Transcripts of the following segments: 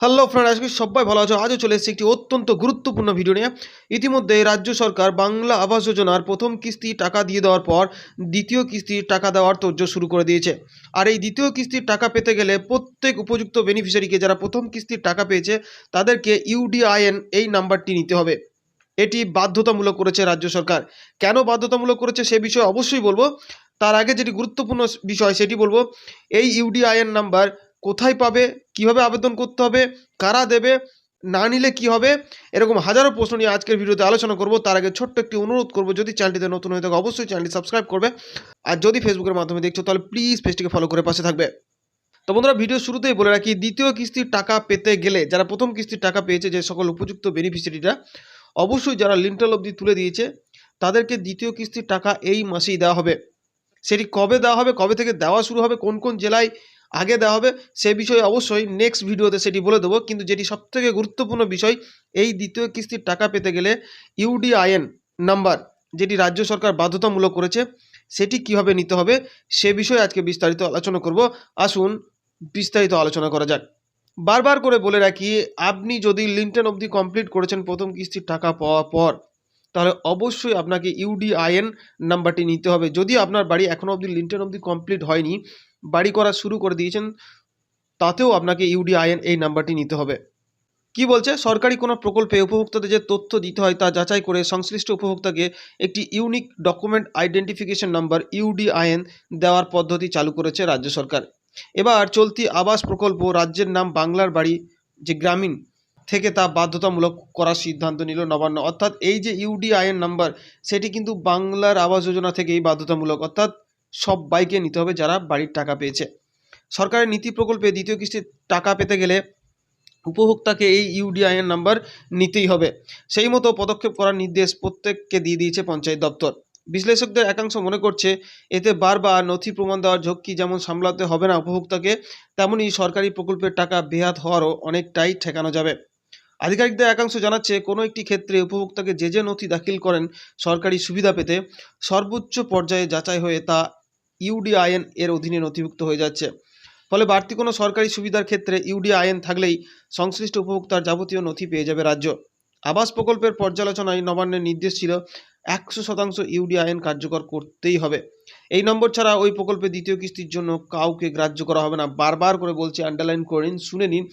Hello friend আজকে সবাই ভালো আছো। আজও চলে এসেছে একটি অত্যন্ত গুরুত্বপূর্ণ ভিডিও নিয়ে। ইতিমধ্যে রাজ্য সরকার বাংলা আবাস যোজনার প্রথম কিস্তি টাকা দিয়ে দেওয়ার পর দ্বিতীয় কিস্তির টাকা দেওয়ার তোড়জোড় শুরু করে দিয়েছে। আর এই দ্বিতীয় কিস্তির টাকা পেতে গেলে প্রত্যেক উপযুক্ত বেনিফিশিয়ারিকে যারা প্রথম কিস্তির টাকা পেয়েছে, তাদেরকে ইউডিআইএন এই নাম্বারটি নিতে হবে। এটি বাধ্যতামূলক করেছে রাজ্য সরকার। কেন বাধ্যতামূলক করেছে সে বিষয়ে অবশ্যই বলব। তার আগে যেটি গুরুত্বপূর্ণ বিষয় সেটি বলব। এই ইউডিআইএন নাম্বার কোথায় পাবে, কীভাবে আবেদন করতে হবে, কারা দেবে, না নিলে কি হবে, এরকম হাজারো প্রশ্ন নিয়ে আজকের ভিডিওতে আলোচনা করব। তার আগে ছোট্ট একটি অনুরোধ করব, যদি চ্যানেলটিতে নতুন হয়ে থাকে, অবশ্যই চ্যানেলটি সাবস্ক্রাইব করবে। আর যদি ফেসবুকের মাধ্যমে দেখছ, তাহলে প্লিজ পেজটিকে ফলো করে পাশে থাকবে। তো বন্ধুরা, ভিডিও শুরুতেই বলে রাখি, দ্বিতীয় কিস্তির টাকা পেতে গেলে, যারা প্রথম কিস্তির টাকা পেয়েছে, যে সকল উপযুক্ত বেনিফিশিয়ারিরা, অবশ্যই যারা লিন্টাল অবধি তুলে দিয়েছে, তাদেরকে দ্বিতীয় কিস্তির টাকা এই মাসেই দেওয়া হবে। সেটি কবে দেওয়া হবে, কবে থেকে দেওয়া শুরু হবে, কোন কোন জেলায় আগে দেওয়া হবে। সে বিষয়ে অবশ্যই নেক্সট ভিডিওতে সেটি বলে দেবো। কিন্তু যেটি সবথেকে গুরুত্বপূর্ণ বিষয়, এই দ্বিতীয় কিস্তির টাকা পেতে গেলে ইউডিআইএন নাম্বার যেটি রাজ্য সরকার বাধ্যতামূলক করেছে, সেটি কীভাবে নিতে হবে, সে বিষয়ে আজকে বিস্তারিত আলোচনা করব। আসুন বিস্তারিত আলোচনা করা যাক। বারবার করে বলে রাখি, আপনি যদি লিন্টন অবধি কমপ্লিট করেছেন প্রথম কিস্তির টাকা পাওয়ার পর, তাহলে অবশ্যই আপনাকে ইউডিআইএন নাম্বারটি নিতে হবে। যদি আপনার বাড়ি এখনও অবধি লিন্টন অবধি কমপ্লিট হয়নি বাড়ি করা শুরু করে দিয়েছেন, তাতেও আপনাকে ইউডিআইএন এই নাম্বারটি নিতে হবে। কি বলছে? সরকারি কোনো প্রকল্পে উপভোক্তাদের যে তথ্য দিতে হয় তা যাচাই করে সংশ্লিষ্ট উপভোক্তাকে একটি unique document identification number UDIN দেওয়ার পদ্ধতি চালু করেছে রাজ্য সরকার। এবার চলতি আবাস প্রকল্প রাজ্যের নাম বাংলার বাড়ি যে গ্রামীণ থেকে তা বাধ্যতামূলক করার সিদ্ধান্ত নিল নবান্ন। অর্থাৎ এই যে ইউডিআইএন নাম্বার, সেটি কিন্তু বাংলার আবাস যোজনা থেকেই বাধ্যতামূলক। অর্থাৎ সব বাইকে নিতে হবে যারা বাড়ির টাকা পেয়েছে। সরকারের নীতি প্রকল্পে দ্বিতীয় কিস্তির টাকা পেতে গেলে উপভোক্তাকে এই ইউডিআইএন নাম্বার নিতেই হবে। সেই মতো পদক্ষেপ করার নির্দেশ প্রত্যেককে দিয়ে দিয়েছে পঞ্চায়েত দপ্তর। বিশ্লেষকদের একাংশ মনে করছে, এতে বারবার নথি প্রমাণ দেওয়ার ঝক্কি যেমন সামলাতে হবে না উপভোক্তাকে, তেমনি সরকারি প্রকল্পের টাকা বেহাত হওয়ারও অনেকটাই ঠেকানো যাবে। আধিকারিকদের একাংশ জানাচ্ছে, কোনো একটি ক্ষেত্রে উপভোক্তাকে যে যে নথি দাখিল করেন সরকারি সুবিধা পেতে সর্বোচ্চ পর্যায়ে যাচাই হয়ে তা ইউডিআইএন এর অধীনে নথিভুক্ত হয়ে যাচ্ছে। ফলে বাড়তি কোনো সরকারি সুবিধার ক্ষেত্রে ইউডি ইউডিআইএন থাকলেই সংশ্লিষ্ট উপভোক্তার যাবতীয় নথি পেয়ে যাবে রাজ্য। আবাস প্রকল্পের পর্যালোচনায় নবান্নের নির্দেশ ছিল, একশো শতাংশ ইউডি ইউডিআইএন কার্যকর করতেই হবে। এই নম্বর ছাড়া ওই প্রকল্পে দ্বিতীয় কিস্তির জন্য কাউকে গ্রাহ্য করা হবে না। বারবার করে বলছি আন্ডারলাইন করে নিন, শুনে নিন।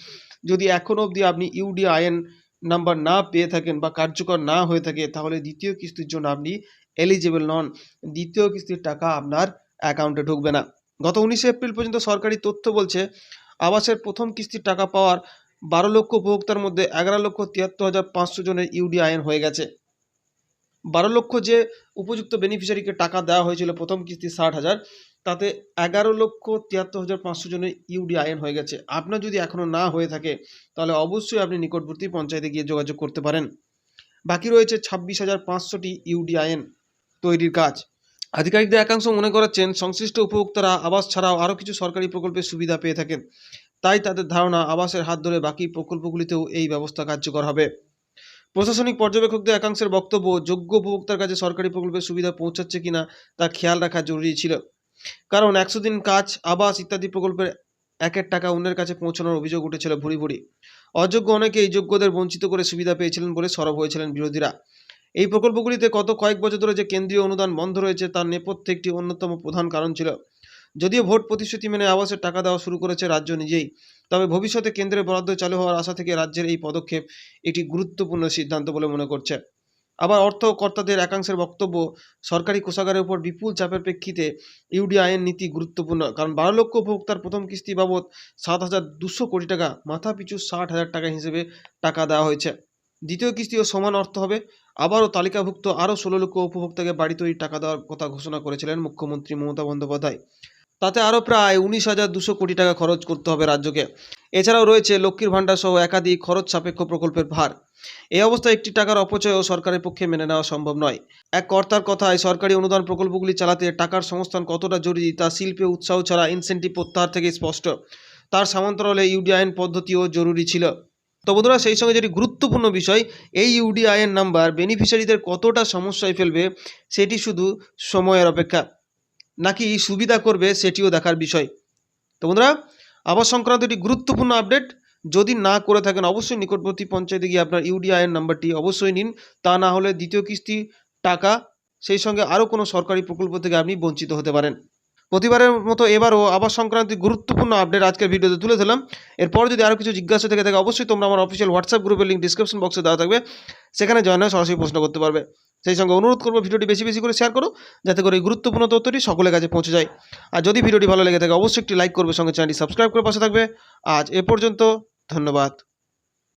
যদি এখনও অবধি আপনি ইউডি ইউডিআইএন নাম্বার না পেয়ে থাকেন বা কার্যকর না হয়ে থাকে, তাহলে দ্বিতীয় কিস্তির জন্য আপনি এলিজিবল নন। দ্বিতীয় কিস্তির টাকা আপনার অ্যাকাউন্টে ঢুকবে না। গত উনিশে এপ্রিল পর্যন্ত সরকারি তথ্য বলছে, আবাসের প্রথম কিস্তির টাকা পাওয়ার বারো লক্ষ উপভোক্তার মধ্যে এগারো লক্ষ তিয়াত্তর হাজার পাঁচশো জনের ইউডিআইএন হয়ে গেছে। বারো লক্ষ যে উপযুক্ত বেনিফিশিয়ারিকে টাকা দেওয়া হয়েছিল প্রথম কিস্তি ষাট হাজার, তাতে এগারো লক্ষ তিয়াত্তর হাজার পাঁচশো জনের ইউডিআইএন হয়ে গেছে। আপনার যদি এখনও না হয়ে থাকে, তাহলে অবশ্যই আপনি নিকটবর্তী পঞ্চায়েতে গিয়ে যোগাযোগ করতে পারেন। বাকি রয়েছে ছাব্বিশ হাজার পাঁচশোটি ইউডিআইএন তৈরির কাজ। আধিকারিকদের একাংশ মনে করাচ্ছেন, সংশ্লিষ্ট উপভোক্তারা আবাস ছাড়াও আরও কিছু সরকারি প্রকল্পের সুবিধা পেয়ে থাকেন। তাই তাদের ধারণা, আবাসের হাত ধরে বাকি প্রকল্পগুলিতেও এই ব্যবস্থা কার্যকর হবে। প্রশাসনিক পর্যবেক্ষকদের একাংশের বক্তব্য, যোগ্য উপভোক্তার কাছে সরকারি প্রকল্পের সুবিধা পৌঁছাচ্ছে কিনা তা খেয়াল রাখা জরুরি ছিল। কারণ একশো দিন কাজ, আবাস ইত্যাদি প্রকল্পের একের টাকা অন্যের কাছে পৌঁছানোর অভিযোগ উঠেছিল ভুরি ভুরি। অযোগ্য অনেকে এই যোগ্যদের বঞ্চিত করে সুবিধা পেয়েছিলেন বলে সরব হয়েছিলেন বিরোধীরা। এই প্রকল্পগুলিতে গত কয়েক বছর ধরে যে কেন্দ্রীয় অনুদান বন্ধ রয়েছে, তার নেপথ্যে একটি অন্যতম প্রধান কারণ ছিল। যদিও ভোট প্রতিশ্রুতি মেনে আবাসের টাকা দেওয়া শুরু করেছে রাজ্য নিজেই, তবে ভবিষ্যতে কেন্দ্রের বরাদ্দ চালু হওয়ার আশা থেকে রাজ্যের এই পদক্ষেপ একটি গুরুত্বপূর্ণ সিদ্ধান্ত বলে মনে করছে। আবার অর্থ কর্তাদের একাংশের বক্তব্য, সরকারি কোষাগারের উপর বিপুল চাপের প্রেক্ষিতে ইউডিআইএন নীতি গুরুত্বপূর্ণ, কারণ বারো লক্ষ উপভোক্তার প্রথম কিস্তি বাবদ সাত হাজার দুশো কোটি টাকা মাথা পিছু ষাট হাজার টাকা হিসেবে টাকা দেওয়া হয়েছে। দ্বিতীয় কিস্তিও সমান অর্থ হবে আবারও তালিকাভুক্ত আরও ষোলো লক্ষ উপভোক্তাকে বাড়ি তৈরির টাকা দেওয়ার কথা ঘোষণা করেছিলেন মুখ্যমন্ত্রী মমতা বন্দ্যোপাধ্যায়। তাতে আরও প্রায় উনিশ হাজার দুশো কোটি টাকা খরচ করতে হবে রাজ্যকে। এছাড়াও রয়েছে লক্ষ্মীর ভাণ্ডার সহ একাধিক খরচ সাপেক্ষ প্রকল্পের ভার। এই অবস্থায় একটি টাকার অপচয়ও সরকারের পক্ষে মেনে নেওয়া সম্ভব নয়। এক কর্তার কথায়, সরকারি অনুদান প্রকল্পগুলি চালাতে টাকার সংস্থান কতটা জরুরি তা শিল্পে উৎসাহ ছাড়া ইনসেন্টিভ প্রত্যাহার থেকে স্পষ্ট। তার সমান্তরালে ইউডিআইন পদ্ধতিও জরুরি ছিল। তো বন্ধুরা, সেই সঙ্গে যেটি গুরুত্বপূর্ণ বিষয়, এই ইউডিআইএন নাম্বার বেনিফিশিয়ারিদের কতটা সমস্যায় ফেলবে, সেটি শুধু সময়ের অপেক্ষা। নাকি সুবিধা করবে, সেটিও দেখার বিষয়। তো বন্ধুরা আবাস সংক্রান্ত একটি গুরুত্বপূর্ণ আপডেট যদি না করে থাকেন, অবশ্যই নিকটবর্তী পঞ্চায়েতে গিয়ে আপনার ইউডিআইএন নাম্বারটি অবশ্যই নিন। তা না হলে দ্বিতীয় কিস্তি টাকা, সেই সঙ্গে আরও কোনো সরকারি প্রকল্প থেকে আপনি বঞ্চিত হতে পারেন। প্রতিবারের মতো এবারও আবাস সংক্রান্ত গুরুত্বপূর্ণ আপডেট আজকের ভিডিওতে তুলে ধরলাম। এরপর যদি আরও কিছু জিজ্ঞাসা থেকে থাকে, অবশ্যই তোমরা আমার অফিসিয়াল হোয়াটসঅ্যাপ গ্রুপের লিঙ্ক ডিসক্রিপশন বক্সে দেওয়া থাকবে। সেখানে জয়েন হয়ে সরাসরি প্রশ্ন করতে পারবে। সেই সঙ্গে অনুরোধ করব ভিডিওটি বেশি বেশি করে শেয়ার করো, যাতে করে এই গুরুত্বপূর্ণ তথ্যটি সকলের কাছে পৌঁছে যায়। আর যদি ভিডিওটি ভালো লেগে থাকে, অবশ্যই একটি লাইক করবে, সঙ্গে চ্যানেলটি সাবস্ক্রাইব করে পাশে থাকবে। আজ এ পর্যন্ত, ধন্যবাদ।